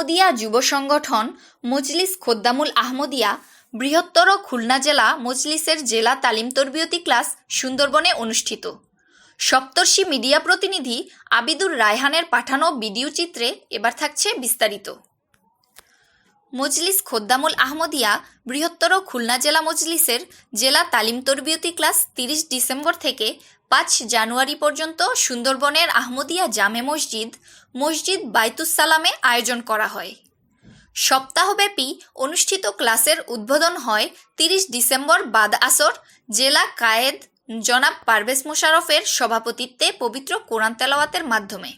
আহমদিয়া যুব সংগঠন মজলিস খোদ্দামুল আহমদিয়া বৃহত্তর খুলনা জেলা মজলিসের জেলা তালিম তরবিয়তি ক্লাস সুন্দরবনে অনুষ্ঠিত। সপ্তর্ষি মিডিয়া প্রতিনিধি আবিদুর রায়হানের পাঠানো ভিডিও চিত্রে এবার থাকছে বিস্তারিত। মজলিস খোদ্দামুল আহমদিয়া বৃহত্তর খুলনা জেলা মজলিসের জেলা তালিম তরবিয়তি ক্লাস তিরিশ ডিসেম্বর থেকে পাঁচ জানুয়ারি পর্যন্ত সুন্দরবনের আহমদিয়া জামে মসজিদ মসজিদ বাইতুসালামে আয়োজন করা হয়। সপ্তাহব্যাপী অনুষ্ঠিত ক্লাসের উদ্বোধন হয় তিরিশ ডিসেম্বর বাদ আসর, জেলা কায়েদ জনাব পারভেজ মোশারফের সভাপতিত্বে পবিত্র কোরআন তেলাওয়াতের মাধ্যমে।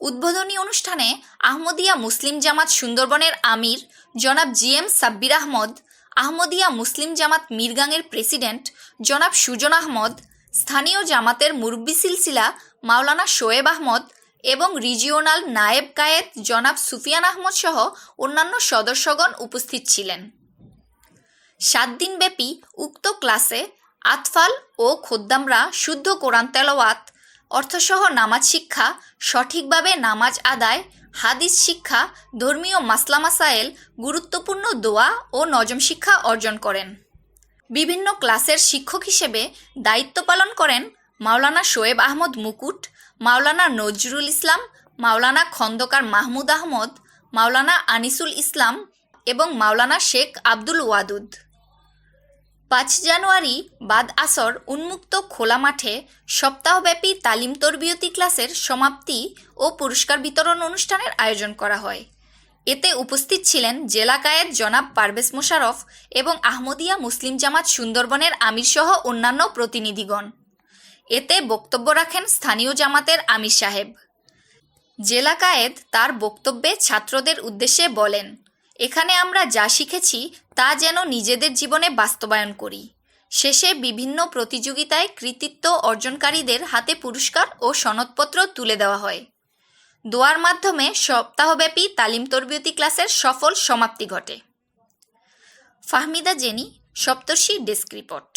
উদ্বোধনী অনুষ্ঠানে আহমদিয়া মুসলিম জামাত সুন্দরবনের আমির জনাব G M Sabbir Ahmad, Ahmadiyya Muslim Jamaat মিরগাংয়ের president জনাব সুজন আহমদ স্থানীয় জামাতের মুরব্বী সিলসিলা মাওলানা শোয়েব আহমদ এবং রিজিওনাল নায়েব কায়েদ জনাব সুফিয়ান আহমদ সহ অন্যান্য সদস্যগণ উপস্থিত ছিলেন। সাত দিনব্যাপী উক্ত ক্লাসে আতফাল ও খোদ্দামরা শুদ্ধ কোরআন তেলাওয়াত, অর্থসহ নামাজ শিক্ষা, সঠিকভাবে নামাজ আদায়, হাদিস শিক্ষা, ধর্মীয় মাসলা মাসায়েল, গুরুত্বপূর্ণ দোয়া ও নজম শিক্ষা অর্জন করেন। বিভিন্ন ক্লাসের শিক্ষক হিসেবে দায়িত্ব পালন করেন মাওলানা শোয়েব আহমদ মুকুট, মাওলানা নজরুল ইসলাম, মাওলানা খন্দকার মাহমুদ আহমদ, মাওলানা আনিসুল ইসলাম এবং মাওলানা শেখ আব্দুল ওয়াদুদ। পাঁচ জানুয়ারি বাদ আসর উন্মুক্ত খোলা মাঠে সপ্তাহব্যাপী তালিম তরবিয়তি ক্লাসের সমাপ্তি ও পুরস্কার বিতরণ অনুষ্ঠানের আয়োজন করা হয়। এতে উপস্থিত ছিলেন জেলা কায়েদ জনাব পারভেজ মোশারফ এবং আহমদিয়া মুসলিম জামাত সুন্দরবনের আমিরসহ অন্যান্য প্রতিনিধিগণ। এতে বক্তব্য রাখেন স্থানীয় জামাতের আমির সাহেব। জেলা কায়েদ তার বক্তব্যে ছাত্রদের উদ্দেশ্যে বলেন, এখানে আমরা যা শিখেছি তা যেন নিজেদের জীবনে বাস্তবায়ন করি। শেষে বিভিন্ন প্রতিযোগিতায় কৃতিত্ব অর্জনকারীদের হাতে পুরস্কার ও সনদপত্র তুলে দেওয়া হয়। দোয়ার মাধ্যমে সপ্তাহব্যাপী তালিম তরবিয়তি ক্লাসের সফল সমাপ্তি ঘটে। Fahmida Jeni Saptarshi desk report.